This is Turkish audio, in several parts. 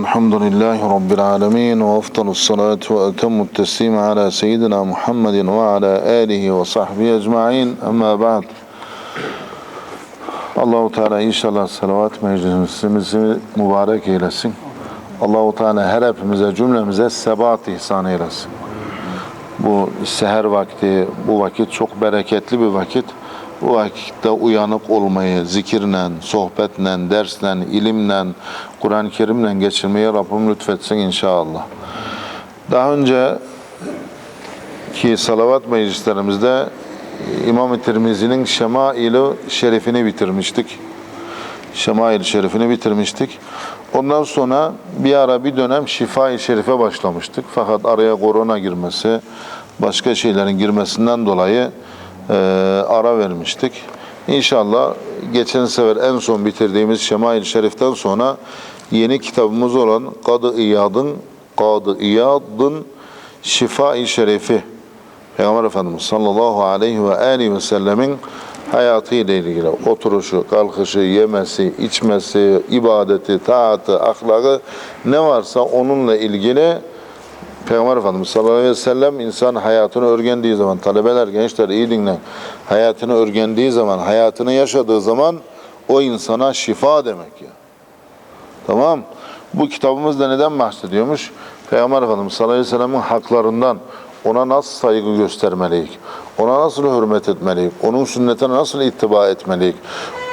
الحمد لله رب العالمين وأفضل الصلاة وأتم التسليم على سيدنا محمد وعلى آله وصحبه أجمعين أما بعد Allahu Teala inşallah salavat meclisimizi mübarek eylesin. Allahu Teala her hepimize cümlemize sebat ihsan eylesin. Bu seher vakti, bu vakit çok bereketli bir vakit. Bu vakitte uyanık olmayı zikirle, sohbetle, dersle, ilimle, Kur'an-ı Kerim'le geçirmeyi Rabbim lütfetsin inşallah. Daha önce ki salavat meclislerimizde İmam-ı Tirmizi'nin Şemail-i Şerifini bitirmiştik. Şemail-i Şerifini bitirmiştik. Ondan sonra bir ara bir dönem Şifa-i Şerif'e başlamıştık. Fakat araya korona girmesi, başka şeylerin girmesinden dolayı e, ara vermiştik. İnşallah geçen sefer en son bitirdiğimiz Şemail-i Şerif'ten sonra yeni kitabımız olan Kadı İyad'ın Kadı İyad'ın Şifa-i Şerifi Peygamber Efendimiz sallallahu aleyhi ve aleyhi ve sellemin hayatı ile ilgili oturuşu, kalkışı, yemesi, içmesi, ibadeti, taatı, ahlakı ne varsa onunla ilgili Peygamber Efendimiz sallallahu aleyhi ve sellem insan hayatını örgendiği zaman, talebeler, gençler iyi dinleyin. Hayatını örgendiği zaman, hayatını yaşadığı zaman o insana şifa demek ya. Tamam. Bu kitabımızda neden bahsediyormuş? Peygamber Efendimiz sallallahu aleyhi ve sellem'in haklarından, ona nasıl saygı göstermeliyiz? Ona nasıl hürmet etmeliyiz? Onun sünnetine nasıl ittiba etmeliyiz?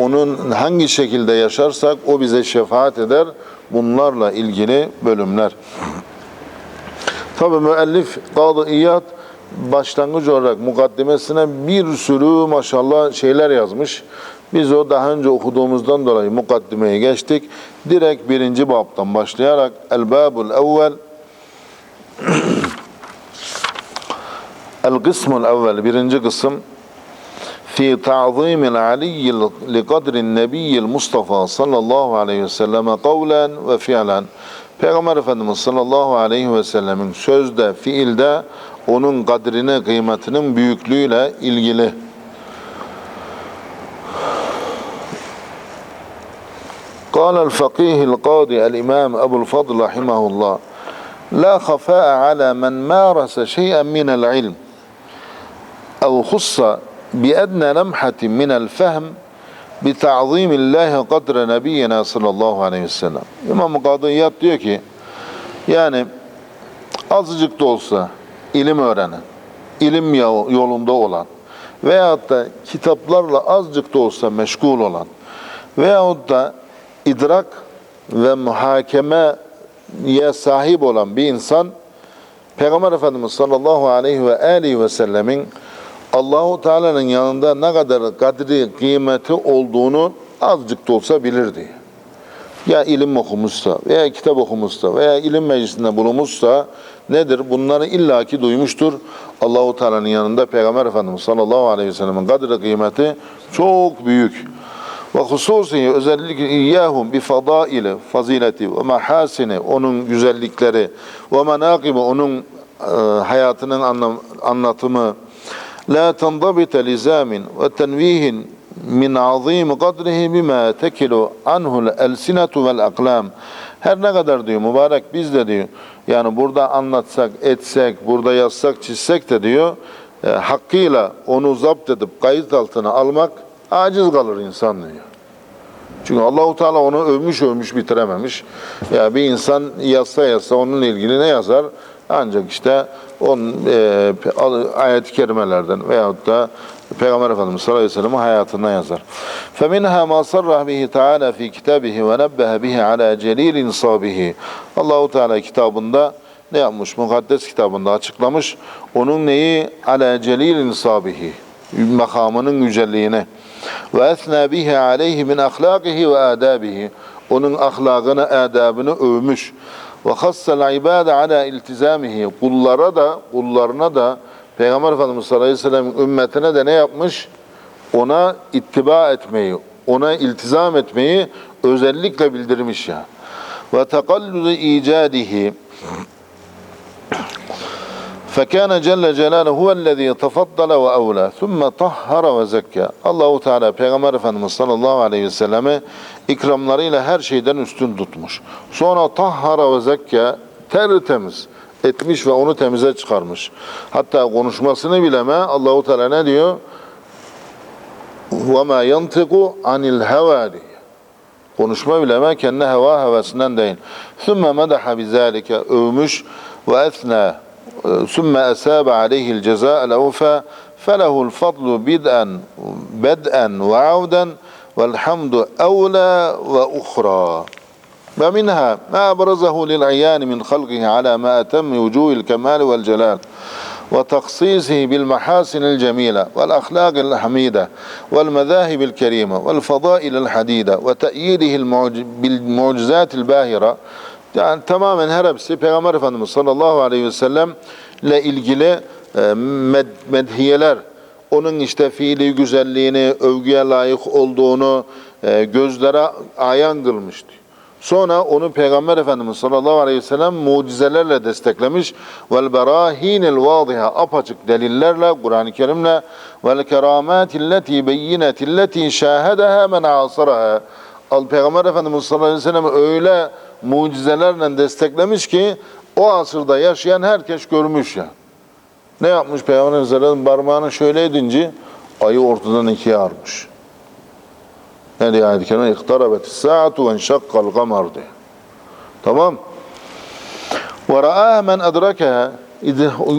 Onun hangi şekilde yaşarsak o bize şefaat eder. Bunlarla ilgili bölümler. Tabi müellif Kadı İyad başlangıç olarak mukaddimesine bir sürü maşallah şeyler yazmış. Biz o daha önce okuduğumuzdan dolayı mukaddimeye geçtik. Direkt birinci babdan başlayarak El-Babul Evvel El-Kısmul Evvel birinci kısım fi ta'zimil aliyyi li kadrin nebiyyil Mustafa sallallahu aleyhi ve selleme kavlen ve fiilen Peygamber Efendimiz sallallahu aleyhi ve sellemin sözde, fiilde onun kadrine, kıymetinin büyüklüğüyle ilgili. قال الفقيه القاضي الإمام أبو الفضل رحمه الله لا خفاء على من مارس شيئا من العلم أو خص بأدنى لمحة من الفهم bi ta'zimillahi kadre nebiyyina sallallahu aleyhi ve sellem. İmam-ı Kadıyat diyor ki yani azıcık da olsa ilim öğrenen, ilim yolunda olan veyahut da kitaplarla azıcık da olsa meşgul olan veyahut da idrak ve muhakemeye sahip olan bir insan Peygamber Efendimiz sallallahu aleyhi ve aleyhi ve sellemin Allahu Teala'nın yanında ne kadar kadri, kıymeti olduğunu azıcık da olsa bilirdi. Ya ilim okumuşsa veya kitap okumuşsa veya ilim meclisinde bulunmuşsa nedir? Bunları illaki duymuştur. Allahu Teala'nın yanında Peygamber Efendimiz sallallahu aleyhi ve sellem'in kadri kıymeti çok büyük. Ve hususi özellikle iyyahum bi fadaili fazileti ve mahasini onun güzellikleri ve menakibi onun e, hayatının anlatımı tendabite lizamin ve tenvihin min azim kadrihi bima tekilu anhul elsinetu vel aklam. Her ne kadar diyor mübarek biz de diyor yani burada anlatsak, etsek, burada yazsak, çizsek de diyor e, hakkıyla onu zapt edip kayıt altına almak aciz kalır insan diyor. Çünkü Allahu Teala onu övmüş övmüş bitirememiş. Ya bir insan yazsa yazsa onunla ilgili ne yazar? Ancak işte onun e, ayet-i kerimelerden veyahut da Peygamber Efendimiz sallallahu aleyhi ve sellem'in hayatından yazar. فَمِنْهَا مَا صَرَّهْ بِهِ تَعَالَى فِي كِتَابِهِ وَنَبَّهَ بِهِ عَلَى جَلِيلٍ صَابِهِ Allahu Teala kitabında ne yapmış? Mukaddes kitabında açıklamış. Onun neyi? عَلَى جَلِيلٍ صَابِهِ makamının yücelliğine ve esna bihi aleyhi min ahlakihi ve adabihi onun ahlakını, adabını övmüş. Ve hassal ibade ala iltizamihi kullara da, kullarına da Peygamber Efendimiz sallallahu aleyhi ve sellem ümmetine de ne yapmış? Ona ittiba etmeyi, ona iltizam etmeyi özellikle bildirmiş ya. Ve tekallüdü icadihi فكان جل جلاله هو الذي تفضل وأولى ثم طهر وزكى Allahu Teala Peygamber Efendimiz sallallahu aleyhi ve selleme ikramlarıyla her şeyden üstün tutmuş. Sonra tahhara ve zekke tertemiz etmiş ve onu temize çıkarmış. Hatta konuşmasını bileme Allahu Teala ne diyor? وَمَا يَنْتِقُ عَنِ الْهَوَى diyor. Konuşma bileme kendi heva hevesinden değil. ثُمَّ مَدَحَ بِذَٰلِكَ övmüş ve esna ثُمَّ أَسَابَ عَلَيْهِ الْجَزَاءَ الْأَوْفَى فَلَهُ الْفَضْلُ بِدْءًا بَدْءًا وَعَوْدًا وَالْحَمْدُ أَوْلَى وَأُخْرَى. ومنها ما أبرزه للعيان من خلقه على ما أتم وجوه الكمال والجلال وتخصيصه بالمحاسن الجميلة والأخلاق الحميدة والمذاهب الكريمة والفضائل الحديدة وتأييده المعج- بالمعجزات الباهرة yani tamamen her hepsi Peygamber Efendimiz sallallahu aleyhi ve sellem ile ilgili e, med, medhiyeler, onun işte fiili güzelliğini, övgüye layık olduğunu e, gözlere ayan kılmıştı. Sonra onu Peygamber Efendimiz sallallahu aleyhi ve sellem mucizelerle desteklemiş. Vel berahinil vadiha apaçık delillerle Kur'an-ı Kerim'le vel keramatilleti beyinetilleti şahedeha men asaraha. Peygamber Efendimiz sallallahu aleyhi ve sellem öyle mucizelerle desteklemiş ki o asırda yaşayan herkes görmüş ya. Ne yapmış Peygamber Efendimiz parmağını şöyle edince ayı ortadan ikiye armış. Ne diyor ayet-i kerime? İktarabet saatu ve enşakkal kamar diyor. Tamam. Ve ra'â men edrakeha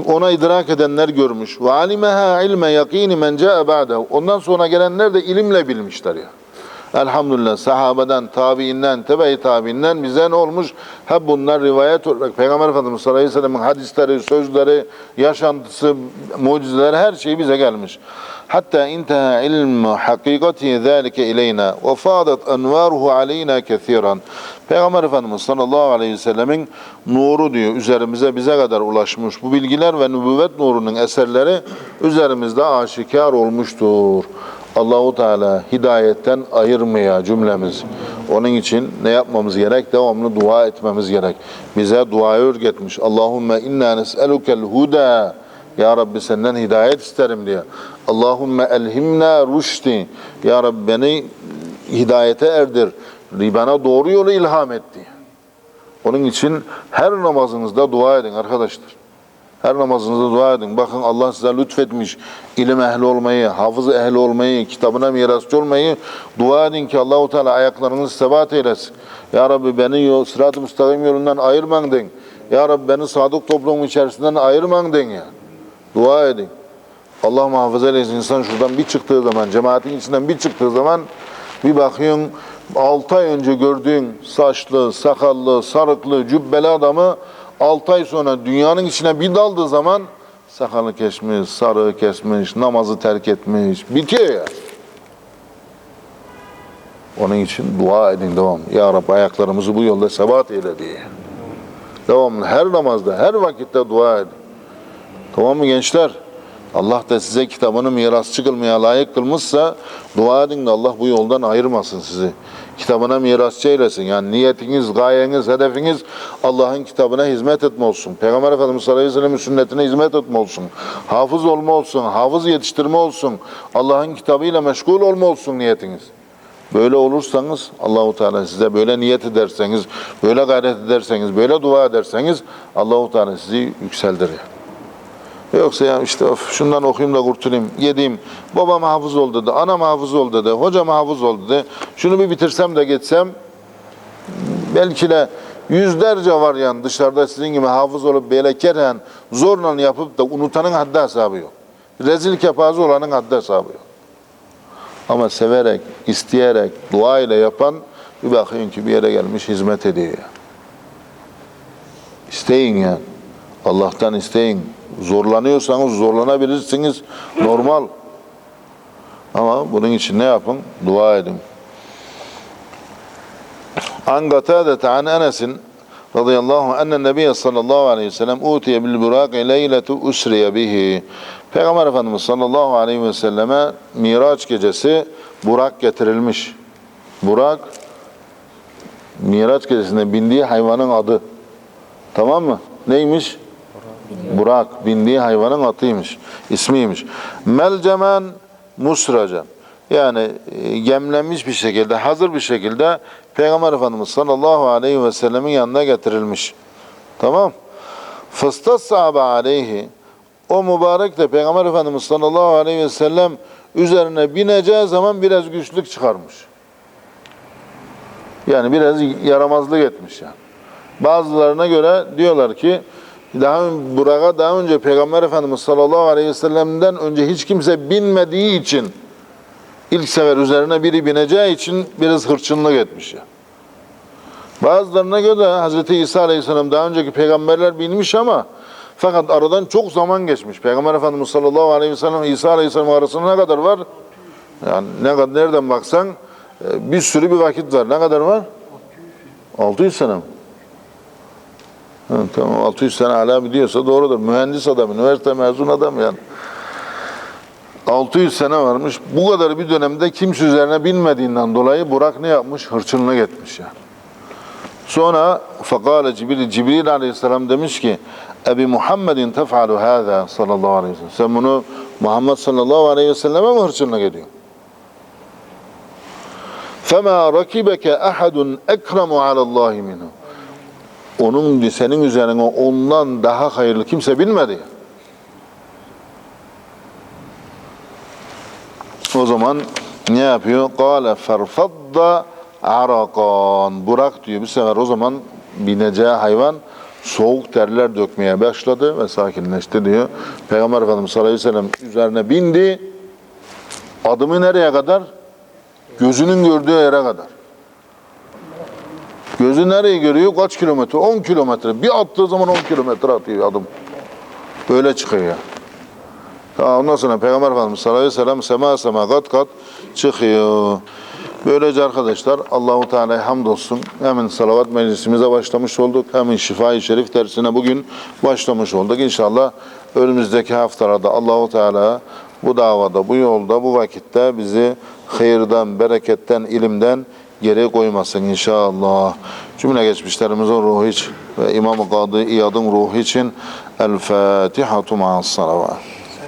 ona idrak edenler görmüş. Ve alimeha ilme yakini men ca'e ba'dehu. Ondan sonra gelenler de ilimle bilmişler ya. Elhamdülillah sahabeden, tabiinden, tebe-i tabiinden bize ne olmuş? Hep bunlar rivayet olarak Peygamber Efendimiz sallallahu aleyhi ve sellem'in hadisleri, sözleri, yaşantısı, mucizeleri her şey bize gelmiş. Hatta intaha ilmu hakikati zalike ileyna ve fadat envaruhu aleyna kethiran. Peygamber Efendimiz sallallahu aleyhi ve sellemin nuru diyor üzerimize bize kadar ulaşmış. Bu bilgiler ve nübüvvet nurunun eserleri üzerimizde aşikar olmuştur. Allahu Teala hidayetten ayırmaya cümlemiz. Onun için ne yapmamız gerek? Devamlı dua etmemiz gerek. Bize duayı öğretmiş. Allahümme inna nes'elukel huda. Ya Rabbi senden hidayet isterim diye. Allahümme elhimna rüşti. Ya Rabbi beni hidayete erdir. Bana doğru yolu ilham et diye. Onun için her namazınızda dua edin arkadaşlar. Her namazınızda dua edin. Bakın Allah size lütfetmiş ilim ehli olmayı, hafız ehli olmayı, kitabına mirasçı olmayı dua edin ki Allahu Teala ayaklarınızı sebat eylesin. Ya Rabbi beni sırat-ı müstakim yolundan ayırman den. Ya Rabbi beni sadık toplumun içerisinden ayırman den ya. Dua edin. Allah muhafaza eylesin insan şuradan bir çıktığı zaman, cemaatin içinden bir çıktığı zaman bir bakıyorsun 6 ay önce gördüğün saçlı, sakallı, sarıklı, cübbeli adamı 6 ay sonra dünyanın içine bir daldığı zaman sakalı kesmiş, sarığı kesmiş, namazı terk etmiş. Bitiyor ya. Onun için dua edin devam. Ya Rabbi ayaklarımızı bu yolda sebat eyle diye. Devamlı her namazda, her vakitte dua edin. Tamam mı gençler? Allah da size kitabını mirasçı kılmaya layık kılmışsa dua edin de Allah bu yoldan ayırmasın sizi. Kitabına mirasçı eylesin. Yani niyetiniz, gayeniz, hedefiniz Allah'ın kitabına hizmet etme olsun. Peygamber Efendimiz sallallahu aleyhi ve sellem'in sünnetine hizmet etme olsun. Hafız olma olsun, hafız yetiştirme olsun. Allah'ın kitabıyla meşgul olma olsun niyetiniz. Böyle olursanız Allahu Teala size böyle niyet ederseniz, böyle gayret ederseniz, böyle dua ederseniz Allahu Teala sizi yükseltir. Yoksa ya işte of şundan okuyayım da kurtulayım, yediğim, babam hafız ol dedi, anam hafız ol dedi, hocam hafız ol dedi. Şunu bir bitirsem de geçsem, belki de yüzlerce var yani dışarıda sizin gibi hafız olup böyle keren zorla yapıp da unutanın haddi hesabı yok. Rezil kepaze olanın haddi hesabı yok. Ama severek, isteyerek, dua ile yapan bir bakıyorsun ki bir yere gelmiş hizmet ediyor. İsteyin yani. Allah'tan isteyin. Zorlanıyorsanız zorlanabilirsiniz. Normal. Ama bunun için ne yapın? Dua edin. An Gatadete an Enes'in radıyallahu anh ennen nebiye sallallahu aleyhi ve sellem utiye bil buraki leyletu usriye bihi. Peygamber Efendimiz sallallahu aleyhi ve selleme Miraç gecesi Burak getirilmiş. Burak Miraç gecesinde bindiği hayvanın adı. Tamam mı? Neymiş? Burak bindiği hayvanın atıymış, ismiymiş. Melcemen musraca. Yani e, gemlenmiş bir şekilde, hazır bir şekilde Peygamber Efendimiz sallallahu aleyhi ve sellemin yanına getirilmiş. Tamam. Fıstassabe aleyhi o mübarek de Peygamber Efendimiz sallallahu aleyhi ve sellem üzerine bineceği zaman biraz güçlük çıkarmış. Yani biraz yaramazlık etmiş yani. Bazılarına göre diyorlar ki daha Burak'a daha önce Peygamber Efendimiz sallallahu aleyhi ve sellem'den önce hiç kimse binmediği için ilk sefer üzerine biri bineceği için biraz hırçınlık etmiş ya. Bazılarına göre Hz. İsa aleyhisselam daha önceki peygamberler binmiş ama fakat aradan çok zaman geçmiş. Peygamber Efendimiz sallallahu aleyhi ve sellem İsa aleyhisselam arasında ne kadar var? Yani ne kadar nereden baksan e, bir sürü bir vakit var. Ne kadar var? 600 sene? Ha, tamam 600 sene hala biliyorsa doğrudur. Mühendis adam, üniversite mezun adam yani. 600 sene varmış. Bu kadar bir dönemde kimse üzerine binmediğinden dolayı Burak ne yapmış? Hırçınlık etmiş yani. Sonra fakale Cibril, Cibril aleyhisselam demiş ki Ebi Muhammedin tef'alu hâzâ sallallahu aleyhi ve sellem. Sen bunu Muhammed sallallahu aleyhi ve selleme mi hırçınlık ediyorsun? فَمَا رَكِبَكَ اَحَدٌ اَكْرَمُ عَلَى اللّٰهِ مِنْهُ onun senin üzerine ondan daha hayırlı kimse bilmedi. O zaman ne yapıyor? Kale ferfadda arakan. Burak diyor bir sefer o zaman bineceği hayvan soğuk terler dökmeye başladı ve sakinleşti diyor. Peygamber Efendimiz sallallahu aleyhi ve sellem üzerine bindi. Adımı nereye kadar? Gözünün gördüğü yere kadar. Gözü nereyi görüyor? Kaç kilometre? 10 kilometre. Bir attığı zaman 10 kilometre atıyor adım. Böyle çıkıyor ya. Ondan sonra Peygamber Efendimiz sallallahu aleyhi ve sellem sema sema kat kat çıkıyor. Böylece arkadaşlar Allahu Teala'ya hamdolsun. Hemen salavat meclisimize başlamış olduk. Hemen şifa-i şerif dersine bugün başlamış olduk. İnşallah önümüzdeki haftalarda Allahu Teala bu davada, bu yolda, bu vakitte bizi hayırdan, bereketten, ilimden geri koymasın inşallah. Cümle geçmişlerimizin ruhu için ve İmam-ı Kadı İyad'ın ruhu için El Fatihatu ma'as salavat.